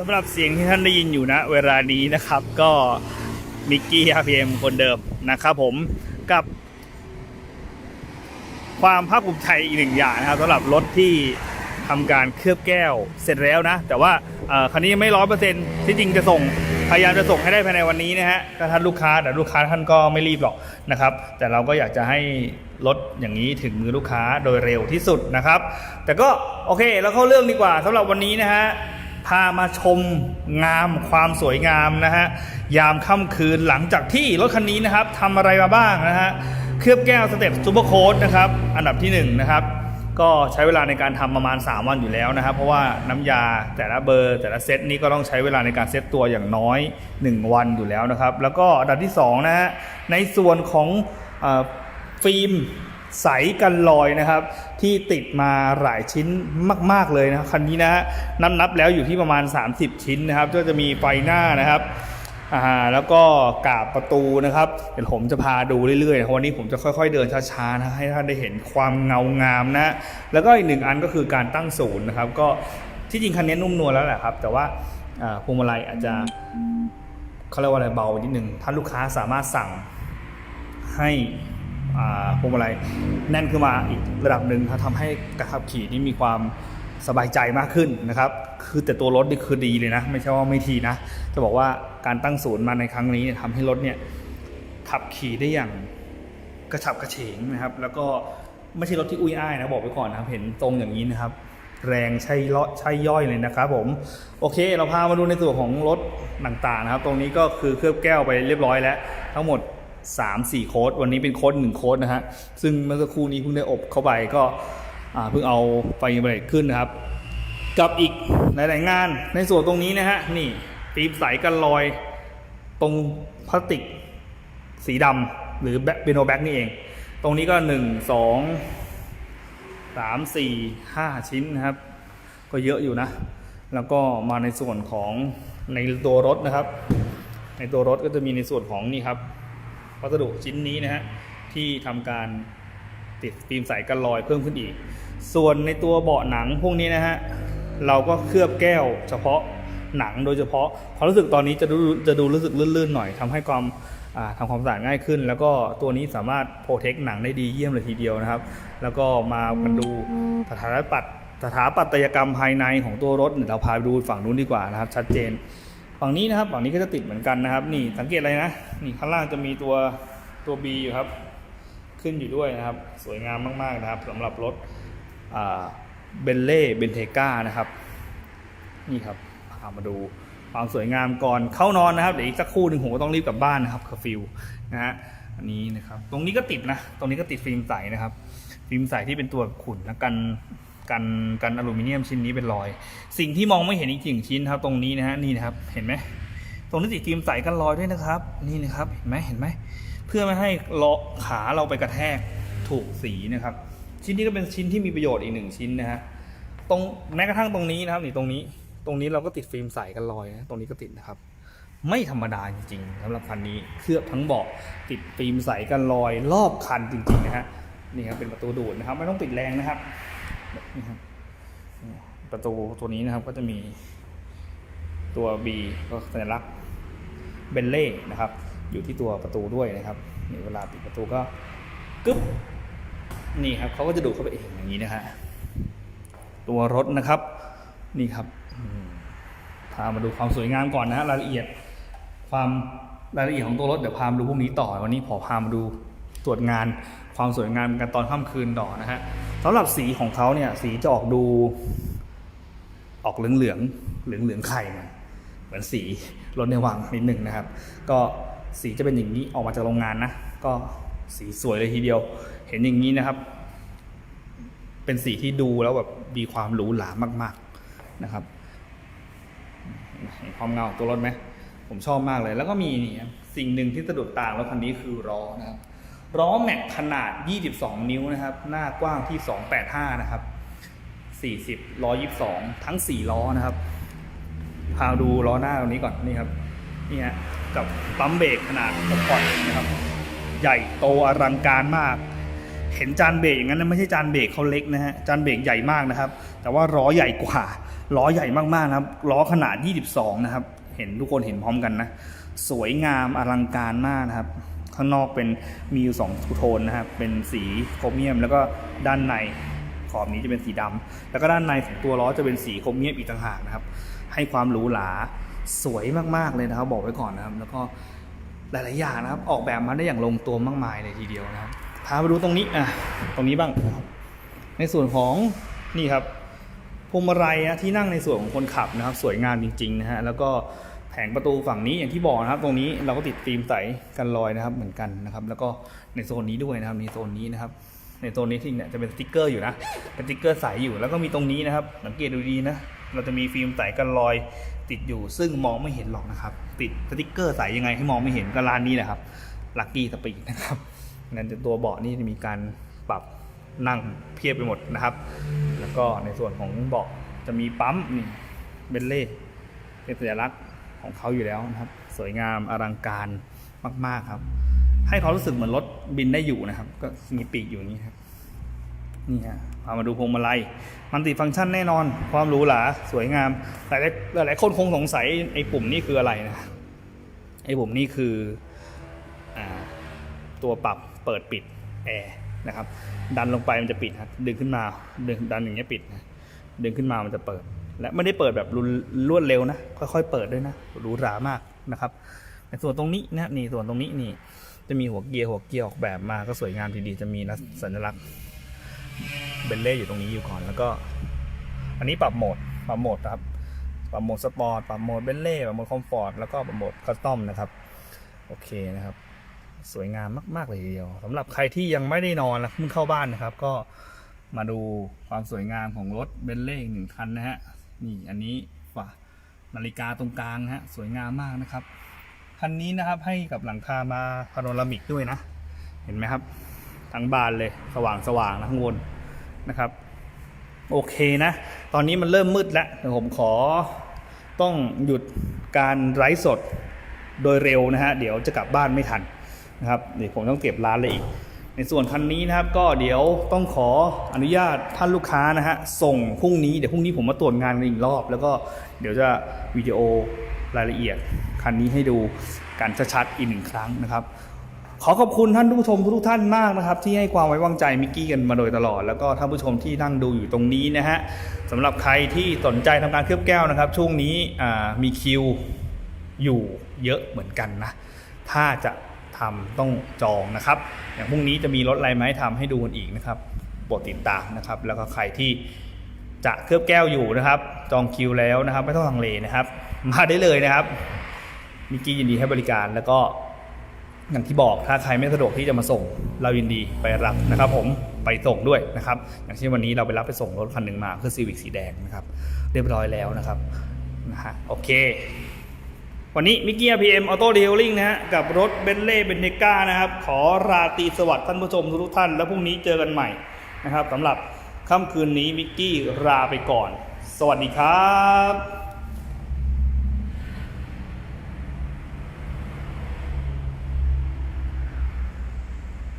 สำหรับเสียงที่ท่านได้ยินอยู่นะ เวลานี้นะครับก็มิกกี้ RPM คนเดิมนะครับผมกับ ความภาคภูมิใจอีกหนึ่งอย่างนะครับสำหรับรถที่ทำการเคลือบแก้วเสร็จแล้วนะ แต่ว่าคันนี้ยังไม่ร้อยเปอร์เซ็นต์ที่จริงจะส่งพยายามจะส่งให้ได้ภายในวันนี้นะฮะถ้าท่านลูกค้าแต่ลูกค้าท่านก็ไม่รีบหรอกนะครับ แต่เราก็อยากจะให้รถอย่างนี้ถึงมือลูกค้าโดยเร็วที่สุดนะครับ แต่ก็โอเคเราเข้าเรื่องดีกว่าสำหรับวันนี้นะฮะ พามาชมงามความสวยงามนะฮะยามค่ำคืนหลังจากที่รถคันนี้นะครับทำอะไรมาบ้างนะฮะเคลือบแก้วสเต็ปซูเปอร์โค้ดนะครับอันดับที่1นะครับก็ใช้เวลาในการทำประมาณ 3 วันอยู่แล้วนะครับ เพราะว่าน้ำยาแต่ละเบอร์ แต่ละเซตนี้ก็ต้องใช้เวลาในการเซตตัวอย่างน้อย 1 วันอยู่แล้วนะครับ แล้วก็อันดับที่2นะฮะในส่วนของอฟิล์ม ใสกันลอยนะครับ ที่ติดมาหลายชิ้นมาก ๆเลยนะคันนี้นะฮะนับนับแล้วอยู่ที่ประมาณ 30 ชิ้นนะครับ ก็จะมีไฟหน้านะครับอ่าแล้วก็กาบประตูนะครับเดี๋ยวผมจะพาดูเรื่อยๆนะวันนี้ผมจะค่อย ๆ เดินช้าๆนะให้ท่านได้เห็นความเงางามนะแล้วก็อีกหนึ่งอันก็คือการตั้งศูนย์นะครับ ก็ที่จริงคันนี้นุ่มนวลแล้วแหละครับ แต่ว่าอ่าพวงมาลัยอาจจะเขาเรียกว่าอะไรเบานิดนึงถ้าลูกค้าสามารถสั่งให้ พวงมาลัยแน่นขึ้นมาอีกระดับหนึ่งครับทำให้การขับขี่นี่มีความสบายใจมากขึ้นนะครับ คือแต่ตัวรถนี่คือดีเลยนะ ไม่ใช่ว่าไม่ทีนะ จะบอกว่าการตั้งศูนย์มาในครั้งนี้ทำให้รถเนี่ยขับขี่ได้อย่างกระฉับกระเฉงนะครับ แล้วก็ไม่ใช่รถที่อุ้ยอ้ายนะบอกไว้ก่อนนะเห็นตรงอย่างนี้นะครับ แรงใช่เลาะใช่ย่อยเลยนะครับผม โอเค เราพามาดูในส่วนของรถต่างๆนะครับ ตรงนี้ก็คือเคลือบแก้วไปเรียบร้อยแล้ว ทั้งหมด 3 4 โค้ดวันนี้เป็นโค้ด1โค้ดนะฮะซึ่งเมื่อสักครู่นี้เพิ่งได้อบเข้าไปก็เพิ่งเอาไฟเบรกขึ้นนะครับ กับอีกหลายๆงานในส่วนตรงนี้นะฮะนี่ฟิล์มใสกันรอย ตรงพลาสติกสีดำหรือแบเบโนแบ็กนี่เอง ตรงนี้ก็ 1 2 3 4 5 ชิ้นนะครับ ก็เยอะอยู่นะ แล้วก็มาในส่วนของในตัวรถนะครับ ในตัวรถก็จะมีในส่วนของนี่ครับ วัสดุชิ้นนี้นะฮะที่ทำการติดฟิล์มใสกันรอยเพิ่มขึ้นอีก ส่วนในตัวเบาะหนังพวกนี้นะฮะเราก็เคลือบแก้วเฉพาะหนังโดยเฉพาะความรู้สึกตอนนี้จะดูจะดูรู้สึกลื่นๆหน่อยทำให้ความอ่าทำความสะอาดง่ายขึ้น แล้วก็ตัวนี้สามารถโปรเทคหนังได้ดีเยี่ยมเลยทีเดียวนะครับ แล้วก็มากันดูสถาปัตสถาปัตยกรรมภายในของตัวรถเดี๋ยวเราพาไปดูฝั่งนู้นดีกว่านะครับ ชัดเจน ฝั่งนี้นะครับฝั่งนี้ก็จะติดเหมือนกันนะครับ นี่สังเกตอะไรนะนี่ข้างล่างจะมีตัวตัว B อยู่ครับ ขึ้นอยู่ด้วยนะครับ สวยงามมากๆนะครับสำหรับรถเบนเล่เบนเทก้านะครับ นี่ครับพามาดูความสวยงามก่อนเข้านอนนะครับเดี๋ยวอีกสักครู่หนึ่งผมก็ต้องรีบกลับบ้านนะครับคาฟิวนะฮะอันนี้นะครับ ตรงนี้ก็ติดนะ ตรงนี้ก็ติดฟิล์มใสนะครับ ฟิล์มใสที่เป็นตัวขุ่นและกัน กันกันอลูมิเนียมชิ้นนี้เป็นรอย สิ่งที่มองไม่เห็นอีกหนึ่งชิ้นครับ ตรงนี้นะฮะนี่นะครับเห็นไหมตรงนี้ติดฟิล์มใสกันรอยด้วยนะครับ นี่นะครับเห็นไหมเห็นไหมเพื่อไม่ให้เลาะขาเราไปกระแทกถูกสีนะครับ ชิ้นนี้ก็เป็นชิ้นที่มีประโยชน์อีกหนึ่งชิ้นนะฮะตรงแม้กระทั่งตรงนี้นะครับนี่ตรงนี้ ตรงนี้เราก็ติดฟิล์มใสกันรอยนะตรงนี้ก็ติดนะครับไม่ธรรมดาจริงๆสำหรับคันนี้เคลือบทั้งเบาะติดฟิล์มใสกันรอยรอบคันจริงๆนะฮะนี่ครับเป็นประตูดูดนะครับ ไม่ต้องติดแรงนะครับ นี่ครับประตูตัวนี้นะครับก็จะมีตัว B ก็สัญลักษณ์เบนเล่นะครับ อยู่ที่ตัวประตูด้วยนะครับนี่เวลาปิดประตูก็กึ๊บนี่ครับเขาก็จะดูเข้าไปเองอย่างนี้นะฮะตัวรถนะครับนี่ครับพามาดูความสวยงามก่อนนะฮะรายละเอียดความรายละเอียดของตัวรถเดี๋ยวพามาดูพวกนี้ต่อวันนี้ขอพามาดูตรวจงาน ความสวยงามกันตอนค่ำคืนต่อนะฮะสำหรับสีของเขาเนี่ยสีจะออกดูออกเหลืองเหลืองเหลืองเหลืองไข่หน่ยเหมือนสีรถในวังนิดหนึ่งนะครับ ก็สีจะเป็นอย่างนี้ออกมาจากโรงงานนะ ก็สีสวยเลยทีเดียว เห็นอย่างนี้นะครับ เป็นสีที่ดูแล้วแบบมีความหรูหรามาก ๆนะครับเห็นความเงาตัวรถไหมผมชอบมากเลย แล้วก็มีนี่สิ่งหนึ่งที่สะดุดตารถคันนี้คือล้อนะครับ ล้อแม็กขนาด 22 นิ้วนะครับ หน้ากว้างที่ 285 นะครับ 40 122 ทั้ง 4 ล้อนะครับ พาดูล้อหน้าตรงนี้ก่อนนี่ครับ นี่ฮะกับปั๊มเบรกขนาดสปอร์ตนะครับ ใหญ่โตอลังการมาก เห็นจานเบรกอย่างนั้นนะไม่ใช่จานเบรกเขาเล็กนะฮะ จานเบรกใหญ่มากนะครับ แต่ว่าล้อใหญ่กว่า ล้อใหญ่มากๆนะครับล้อขนาด 22 นะครับ เห็นทุกคนเห็นพร้อมกันนะ สวยงามอลังการมากนะครับ ข้างนอกเป็นมีอยู่สองโทนนะครับเป็นสีโครเมียม แล้วก็ด้านในขอบนี้จะเป็นสีดำแล้วก็ด้านในของตัวล้อจะเป็นสีโครเมียมอีกต่างหากนะครับ ให้ความหรูหราสวยมากๆเลยนะครับบอกไว้ก่อนนะครับ แล้วก็หลายๆอย่างนะครับ ออกแบบมาได้อย่างลงตัวมากมายเลยทีเดียวนะครับพาไปดูตรงนี้อะตรงนี้บ้างนะครับในส่วนของนี่ครับพวงมาลัยนะที่นั่งในส่วนของคนขับนะครับ สวยงามจริงๆนะฮะแล้วก็ ผงประตูฝั่งนี้อย่างที่บอกนะครับ ตรงนี้เราก็ติดฟิล์มใสกันรอยนะครับเหมือนกันนะครับ แล้วก็ในโซนนี้ด้วยนะครับในโซนนี้นะครับ ในโซนนี้ที่เนี่ยจะเป็นสติ๊กเกอร์อยู่นะเป็นสติ๊กเกอร์ใสอยู่แล้วก็มีตรงนี้นะครับ สังเกตดูดีนะเราจะมีฟิล์มใสกันรอยติดอยู่ ซึ่งมองไม่เห็นหรอกนะครับ ติดสติ๊กเกอร์ใสยังไงให้มองไม่เห็นก็ร้านนี้แหละครับลัคกี้สปีดนะครับนั่นจะตัวเบาะนี่จะมีการปรับนั่งเพียบไปหมดนะครับ แล้วก็ในส่วนของเบาะจะมีปั๊มนี่เบนเล่เป็นสัญลักษณ์ ของเขาอยู่แล้วนะครับ สวยงามอลังการมาก ๆครับ ให้ความรู้สึกเหมือนรถบินได้อยู่นะครับ ก็มีปีกอยู่อย่างนี้ครับนี่ฮะพามาดูพวงมาลัย มันติฟังก์ชันแน่นอน ความหรูหราสวยงามหลายหลายหลายคนคงสงสัยไอ้ปุ่มนี่คืออะไรนะไอ้ปุ่มนี่คืออตัวปรับเปิดปิดแอร์นะครับ ดันลงไปมันจะปิดครับดึงขึ้นมาดึงดันอย่างเงี้ยปิดนะดึงขึ้นมามันจะเปิด และไม่ได้เปิดแบบรุนรวดเร็วนะ ค่อยๆเปิดด้วยนะหรูหรามากนะครับในส่วนตรงนี้นะนี่ส่วนตรงนี้นี่ จะมีหัวเกียร์หัวเกียร์ออกแบบมาก็สวยงามทีเดียวจะมีนะสัญลักษณ์เบลเล่อยู่ตรงนี้อยู่ก่อนแล้วก็ อันนี้ปรับโหมดปรับโหมดครับปรับโหมดสปอร์ตปรับโหมดเบลเล่ปรับโหมดคอมฟอร์ตแล้วก็ปรับโหมดคัสตอมนะครับโอเคนะครับ สวยงามมากๆเลยทีเดียวสำหรับใครที่ยังไม่ได้นอนและเพิ่งเข้าบ้านนะครับ ก็มาดูความสวยงามของรถเบนเล่หนึ่งคันนะฮะ นี่อันนี้ฝานาฬิกาตรงกลางฮะสวยงามมากนะครับคันนี้นะครับให้กับหลังคามาพาโนรามิกด้วยนะ เห็นไหมครับ ทั้งบานเลยสว่างสว่างนะข้างบนนะครับ โอเคนะ ตอนนี้มันเริ่มมืดแล้วเดี๋ยวผมขอต้องหยุดการไลฟ์สดโดยเร็วนะฮะ เดี๋ยวจะกลับบ้านไม่ทันนะครับเดี๋ยวผมต้องเก็บร้านเลยอีก ในส่วนคันนี้นะครับก็เดี๋ยวต้องขออนุญาตท่านลูกค้านะฮะส่งพรุ่งนี้เดี๋ยวพรุ่งนี้ผมมาตรวจงานกันอีกรอบ แล้วก็เดี๋ยวจะวิดีโอรายละเอียดคันนี้ให้ดูกันชัดๆอีกหนึ่งครั้งนะครับ ขอขอบคุณท่านผู้ชมทุกท่านมากนะครับ ที่ให้ความไว้วางใจมิกกี้กันมาโดยตลอด แล้วก็ท่านผู้ชมที่นั่งดูอยู่ตรงนี้นะฮะสำหรับใครที่สนใจทำการเคลือบแก้วนะครับ ช่วงนี้มีคิวอยู่เยอะเหมือนกันนะถ้าจะ ทำต้องจองนะครับ อย่างพรุ่งนี้จะมีรถอะไรมาให้ทำให้ดูกันอีกนะครับโปรดติดตามนะครับ แล้วก็ใครที่จะเคลือบแก้วอยู่นะครับ จองคิวแล้วนะครับ ไม่ต้องลังเลนะครับ มาได้เลยนะครับมิกกี้ยินดีให้บริการแล้วก็อย่างที่บอกถ้าใครไม่สะดวกที่จะมาส่ง เรายินดีไปรับนะครับ ผมไปส่งด้วยนะครับ อย่างเช่นวันนี้เราไปรับไปส่งรถคันหนึ่งมาคือซีวิกสีแดงนะครับ เรียบร้อยแล้วนะครับนะฮะโอเค วันนี้มิกกี้พีเอ็มออโต้เดลลิงนะฮะกับรถเบนเล่เบนเนก้านะครับ ขอราตรีสวัสดิ์ท่านผู้ชมทุกท่าน แล้วพรุ่งนี้เจอกันใหม่นะครับสำหรับค่ำคืนนี้มิกกี้ลาไปก่อน สวัสดีครับ